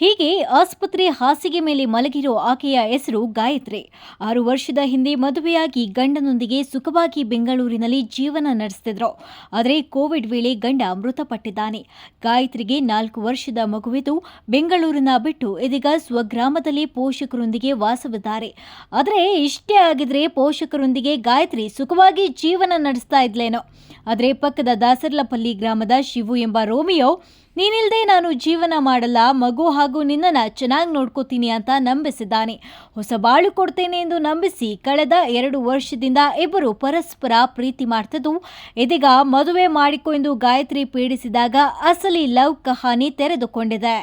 ಹೀಗೆ ಆಸ್ಪತ್ರೆ ಹಾಸಿಗೆ ಮೇಲೆ ಮಲಗಿರೋ ಆಕೆಯ ಹೆಸರು ಗಾಯತ್ರಿ. ಆರು ವರ್ಷದ ಹಿಂದೆ ಮದುವೆಯಾಗಿ ಗಂಡನೊಂದಿಗೆ ಸುಖವಾಗಿ ಬೆಂಗಳೂರಿನಲ್ಲಿ ಜೀವನ ನಡೆಸ್ತಿದ್ರು. ಆದರೆ ಕೋವಿಡ್ ವೇಳೆ ಗಂಡ ಮೃತಪಟ್ಟಿದ್ದಾನೆ. ಗಾಯತ್ರಿಗೆ ನಾಲ್ಕು ವರ್ಷದ ಮಗುವಿದ್ದು ಬೆಂಗಳೂರಿನ ಬಿಟ್ಟು ಇದೀಗ ಸ್ವಗ್ರಾಮದಲ್ಲಿ ಪೋಷಕರೊಂದಿಗೆ ವಾಸವಿದ್ದಾರೆ. ಆದರೆ ಇಷ್ಟೇ ಆಗಿದ್ರೆ ಪೋಷಕರೊಂದಿಗೆ ಗಾಯತ್ರಿ ಸುಖವಾಗಿ ಜೀವನ ನಡೆಸ್ತಾ ಇದ್ಲೇನೋ. ಆದರೆ ಪಕ್ಕದ ದಾಸರ್ಲಪಲ್ಲಿ ಗ್ರಾಮದ ಶಿವು ಎಂಬ ರೋಮಿಯೋ ನೀನಿಲ್ದೆ ನಾನು ಜೀವನ ಮಾಡಲ್ಲ, ಮಗು ಹಾಗೂ ನಿನ್ನನ್ನು ಚೆನ್ನಾಗಿ ನೋಡ್ಕೋತೀನಿ ಅಂತ ನಂಬಿಸಿದ್ದಾನೆ. ಹೊಸ ಬಾಳು ಕೊಡ್ತೇನೆ ಎಂದು ನಂಬಿಸಿ ಕಳೆದ ಎರಡು ವರ್ಷದಿಂದ ಇಬ್ಬರು ಪರಸ್ಪರ ಪ್ರೀತಿ ಮಾಡ್ತಿದ್ದು, ಇದೀಗ ಮದುವೆ ಮಾಡಿಕೊ ಎಂದು ಗಾಯತ್ರಿ ಪೀಡಿಸಿದಾಗ ಅಸಲಿ ಲವ್ ಕಹಾನಿ ತೆರೆದುಕೊಂಡಿದೆ.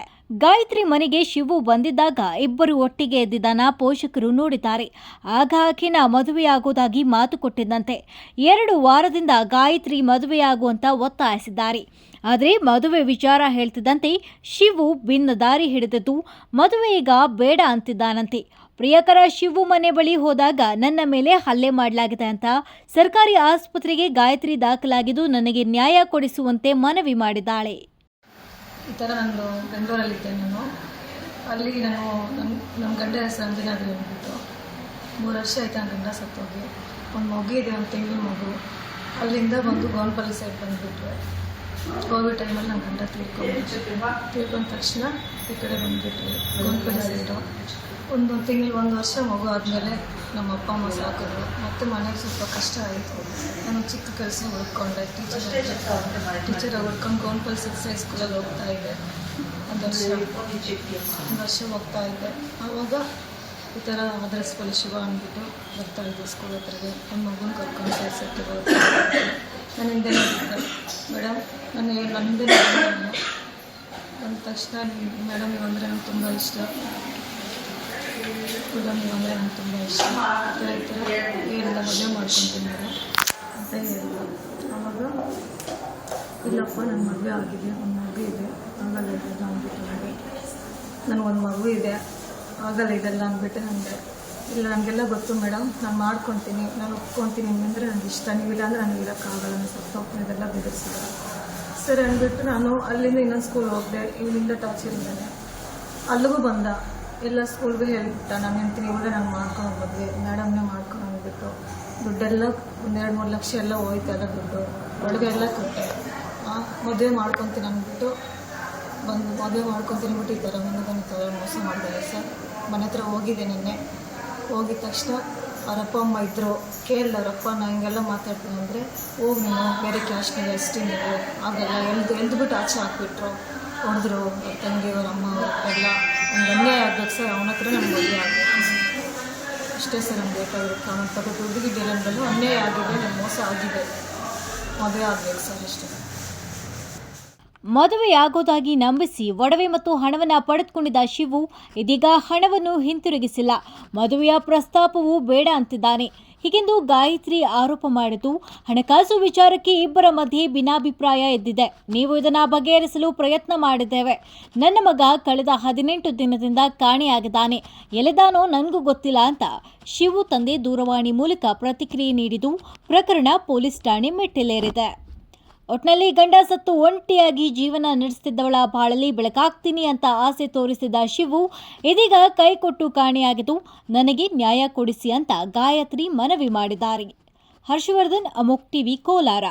ಗಾಯತ್ರಿ ಮನೆಗೆ ಶಿವು ಬಂದಿದ್ದಾಗ ಇಬ್ಬರು ಒಟ್ಟಿಗೆ ಎದ್ದಿದ್ದನ್ನ ಪೋಷಕರು ನೋಡಿದ್ದಾರೆ. ಆಗ ಆಕೆನ ಮದುವೆಯಾಗೋದಾಗಿ ಮಾತು ಕೊಟ್ಟಿದ್ದಂತೆ. ಎರಡು ವಾರದಿಂದ ಗಾಯತ್ರಿ ಮದುವೆಯಾಗುವಂತ ಒತ್ತಾಯಿಸಿದ್ದಾರೆ. ಆದರೆ ಮದುವೆ ವಿಚಾರ ಹೇಳ್ತಿದ್ದಂತೆ ಶಿವು ಭಿನ್ನ ದಾರಿ ಹಿಡಿದದ್ದು, ಮದುವೆ ಈಗ ಬೇಡ ಅಂತಿದ್ದಾನಂತೆ. ಪ್ರಿಯಕರ ಶಿವು ಮನೆ ಬಳಿ ಹೋದಾಗ ನನ್ನ ಮೇಲೆ ಹಲ್ಲೆ ಮಾಡಲಾಗಿದೆ ಅಂತ ಸರ್ಕಾರಿ ಆಸ್ಪತ್ರೆಗೆ ಗಾಯತ್ರಿ ದಾಖಲಾಗಿದ್ದು ನನಗೆ ನ್ಯಾಯ ಕೊಡಿಸುವಂತೆ ಮನವಿ ಮಾಡಿದ್ದಾಳೆ. ಈ ಥರ ನಾನು ಬೆಂಗಳೂರಲ್ಲಿದ್ದೆ ನಾನು. ಅಲ್ಲಿ ನಾನು ನಮ್ಮ ನಮ್ಮ ಗಂಡ ಹೆಸರು ಅಂಜನಾದ್ರಿ ಮೂರು ವರ್ಷ ಆಯಿತು ನನ್ನ ಗಂಡ ಸತ್ತೋಗಿ. ಒಂದು ಮಗು ಇದೆ, ಒಂದು ತೆಂಗಿನ ಮಗು. ಅಲ್ಲಿಂದ ಬಂದು ಗೋನ್ಪಲ್ಲಿ ಸೈಡ್ ಬಂದುಬಿಟ್ರೆ. ಕೋವಿಡ್ ಟೈಮಲ್ಲಿ ನನ್ನ ಗಂಡ ತಿಳ್ಕೊಂಡು. ತಿಳ್ಕೊಂಡ ತಕ್ಷಣ ಈ ಕಡೆ ಬಂದುಬಿಟ್ಟು ಗೋನ್ಪಲ್ಲಿ ಸೈಡು ಒಂದು ತಿಂಗಳು, ಒಂದು ವರ್ಷ ಮಗು ಆದಮೇಲೆ ನಮ್ಮ ಅಪ್ಪ ಅಮ್ಮ ಸಾಕಿದ್ರು. ಮತ್ತು ಮನೆಗೆ ಸ್ವಲ್ಪ ಕಷ್ಟ ಆಯಿತು. ನಾನು ಚಿಕ್ಕ ಕೆಲಸ ಹುಡ್ಕೊಂಡೆ. ಟೀಚರ್ ಟೀಚರ್ ಹುಡ್ಕೊಂಡು ಸಿಕ್ಸ್ ಹೈ ಸ್ಕೂಲಲ್ಲಿ ಹೋಗ್ತಾ ಇದ್ದೆ. ಒಂದು ವರ್ಷ. ಒಂದು ವರ್ಷ ಹೋಗ್ತಾ ಇದ್ದೆ. ಆವಾಗ ಈ ಥರ ಅದ್ರಸ್ಪಲ್ಲಿ ಶಿವ ಅಂದ್ಬಿಟ್ಟು ಬರ್ತಾ ಇದ್ದೆ ಸ್ಕೂಲ್ ಹತ್ರಗೆ. ನಮ್ಮ ಮಗನ ಕರ್ಕೊಂಡು ಸೇರ್ಸಕ್ಕೆ ನನ್ನ ಹಿಂದೆ ಮೇಡಮ್ ನಾನು ನನ್ನ ಅಂದ ತಕ್ಷಣ ಮೇಡಮ್ ಅಂದರೆ ನಂಗೆ ತುಂಬ ಇಷ್ಟ. ಮೇಡಮ್ ಅಂದರೆ ನಂಗೆ ತುಂಬ ಇಷ್ಟ. ಈ ಥರ ಈ ಥರ ಏನಿಲ್ಲ ಮದುವೆ ಮಾಡ್ಕೊತೀನಿ ಮೇಡಮ್ ಅಂತ ಹೇಳಿದ್ರು. ಆವಾಗ, ಇಲ್ಲಪ್ಪ ನನ್ನ ಮದುವೆ ಆಗಿದೆ ಒಂದು ಮಗು ಇದೆ. ಹಂಗಲ್ಲ ಅಂದ್ಬಿಟ್ಟು ನನಗೆ ನನಗೊಂದು ಮಗು ಇದೆ. ಆಗಲ್ಲ ಇದೆಲ್ಲ ಅಂದ್ಬಿಟ್ಟು ನನಗೆ ಇಲ್ಲ ನನಗೆಲ್ಲ ಗೊತ್ತು ಮೇಡಮ್, ನಾನು ಮಾಡ್ಕೊತೀನಿ, ನಾನು ಒಪ್ಕೊತೀನಿ ಅಂದರೆ ನನಗೆ ಇಷ್ಟ, ನೀವಿಲ್ಲ ಅಂದರೆ ನನಗೆ ಇರೋಕ್ಕಾಗಲ್ಲ ನಾನು ಸ್ವಲ್ಪ ಇದೆಲ್ಲ ಬೆದರಿಸಿದ್ರು ಸರಿ ಅಂದ್ಬಿಟ್ಟು ನಾನು ಅಲ್ಲಿಂದ ಇನ್ನೊಂದು ಸ್ಕೂಲ್ ಹೋಗಿದೆ, ಇಲ್ಲಿಂದ ಟಚ್ ಇದ್ದಾನೆ ಅಲ್ಲಿಗೂ ಬಂದ. ಎಲ್ಲ ಸ್ಕೂಲ್ಗೂ ಹೇಳಿಬಿಟ್ಟ, ನಾನು ಹೆಂಡ್ತೀನಿ ಇವಳೆ ನಾನು ಮಾಡ್ಕೊಂಡು ಹೋಗಿದ್ವಿ ಮೇಡಮ್ನೇ ಮಾಡ್ಕೊಂಡು ಹೋಗ್ಬಿಟ್ಟು, ದುಡ್ಡೆಲ್ಲ ಒಂದೆರಡು ಮೂರು ಲಕ್ಷ ಎಲ್ಲ ಹೋಯ್ತು, ಎಲ್ಲ ದುಡ್ಡು, ಒಳಗೆ ಎಲ್ಲ ಕೊಟ್ಟೆ. ಮದುವೆ ಮಾಡ್ಕೊತೀನಿ ಅಂದ್ಬಿಟ್ಟು ಬಂದು, ಮದುವೆ ಮಾಡ್ಕೊತೀನಿ ಬಿಟ್ಟು ಈ ಥರ ಮುಂದೆ ಮೋಸ ಮಾಡ್ತಾರೆ ಸರ್. ಮನೆ ಹತ್ರ ಹೋಗಿದ್ದೆ ನಿನ್ನೆ. ಹೋಗಿದ ತಕ್ಷಣ ಅವರಪ್ಪ, ಅಮ್ಮ ಇದ್ದರು ಕೇಳಿದ, ಅವರಪ್ಪ ಅಪ್ಪ ನಾ ಹಿಂಗೆಲ್ಲ ಮಾತಾಡ್ತೀನಿ ಅಂದರೆ, ಹೋಗಿ ನೀನು, ಬೇರೆ ಕ್ಯಾಶ್ನಲ್ಲಿ ಎಷ್ಟು ನೀವು ಆಗಲ್ಲ ಎಲ್ದು ಎಲ್ದುಬಿಟ್ಟು ಆಚೆ ಹಾಕ್ಬಿಟ್ರು. ಹೊಡೆದ್ರು, ಅವ್ರ ತಂಗಿ, ಅವ್ರ ಅಮ್ಮ ಎಲ್ಲ. ನಂಗೆ ಅನ್ಯಾಯ ಆಗ್ಬೇಕು ಸರ್, ಅವನ ಹತ್ರ ನಮ್ಗೆ ಮದುವೆ ಆಗಬೇಕು. ಅಷ್ಟೇ ಸರ್ ನಮ್ಗೆ ಬೇಕಾಗಿರುತ್ತೆ. ಅವನ ತಗೋ ದುಡ್ಡಿಗೆ ಗೆಲ್ಲಂದಲ್ಲೂ ಅನ್ಯಾಯ ಆಗಿದೆ ನಮ್ಮ ಮೋಸ ಆಗಿದೆ. ಮದುವೆ ಆಗಬೇಕು ಸರ್ ಅಷ್ಟೇ. ಮದುವೆಯಾಗೋದಾಗಿ ನಂಬಿಸಿ ಒಡವೆ ಮತ್ತು ಹಣವನ್ನು ಪಡೆದುಕೊಂಡಿದ್ದ ಶಿವು ಇದೀಗ ಹಣವನ್ನು ಹಿಂತಿರುಗಿಸಿಲ್ಲ. ಮದುವೆಯ ಪ್ರಸ್ತಾಪವೂ ಬೇಡ ಅಂತಿದ್ದಾನೆ. ಹೀಗೆಂದು ಗಾಯತ್ರಿ ಆರೋಪ ಮಾಡಿದ್ದು, ಹಣಕಾಸು ವಿಚಾರಕ್ಕೆ ಇಬ್ಬರ ಮಧ್ಯೆ ಭಿನ್ನಾಭಿಪ್ರಾಯ ಎದ್ದಿದೆ. ನೀವು ಇದನ್ನು ಬಗೆಹರಿಸಲು ಪ್ರಯತ್ನ ಮಾಡಿದ್ದೇವೆ. ನನ್ನ ಮಗ ಕಳೆದ ಹದಿನೆಂಟು ದಿನದಿಂದ ಕಾಣೆಯಾಗಿದ್ದಾನೆ. ಎಲೆದಾನೋ ನನಗೂ ಗೊತ್ತಿಲ್ಲ ಅಂತ ಶಿವು ತಂದೆ ದೂರವಾಣಿ ಮೂಲಕ ಪ್ರತಿಕ್ರಿಯೆ ನೀಡಿದ್ದು, ಪ್ರಕರಣ ಪೊಲೀಸ್ ಠಾಣೆ ಮೆಟ್ಟಿಲೇರಿದೆ. ಒಟ್ನಲ್ಲಿ ಗಂಡ ಸತ್ತು ಒಂಟಿಯಾಗಿ ಜೀವನ ನಡೆಸುತ್ತಿದ್ದವಳ ಬಾಳಲಿ ಬೆಳಕಾಗ್ತೀನಿ ಅಂತ ಆಸೆ ತೋರಿಸಿದ ಶಿವು ಇದೀಗ ಕೈಕೊಟ್ಟು ಕಾಣೆಯಾಗಿದ್ದು, ನನಗೆ ನ್ಯಾಯ ಕೊಡಿಸಿ ಅಂತ ಗಾಯತ್ರಿ ಮನವಿ ಮಾಡಿದ್ದಾರೆ. ಹರ್ಷವರ್ಧನ್, ಅಮೋಕ್ ಟಿವಿ, ಕೋಲಾರ.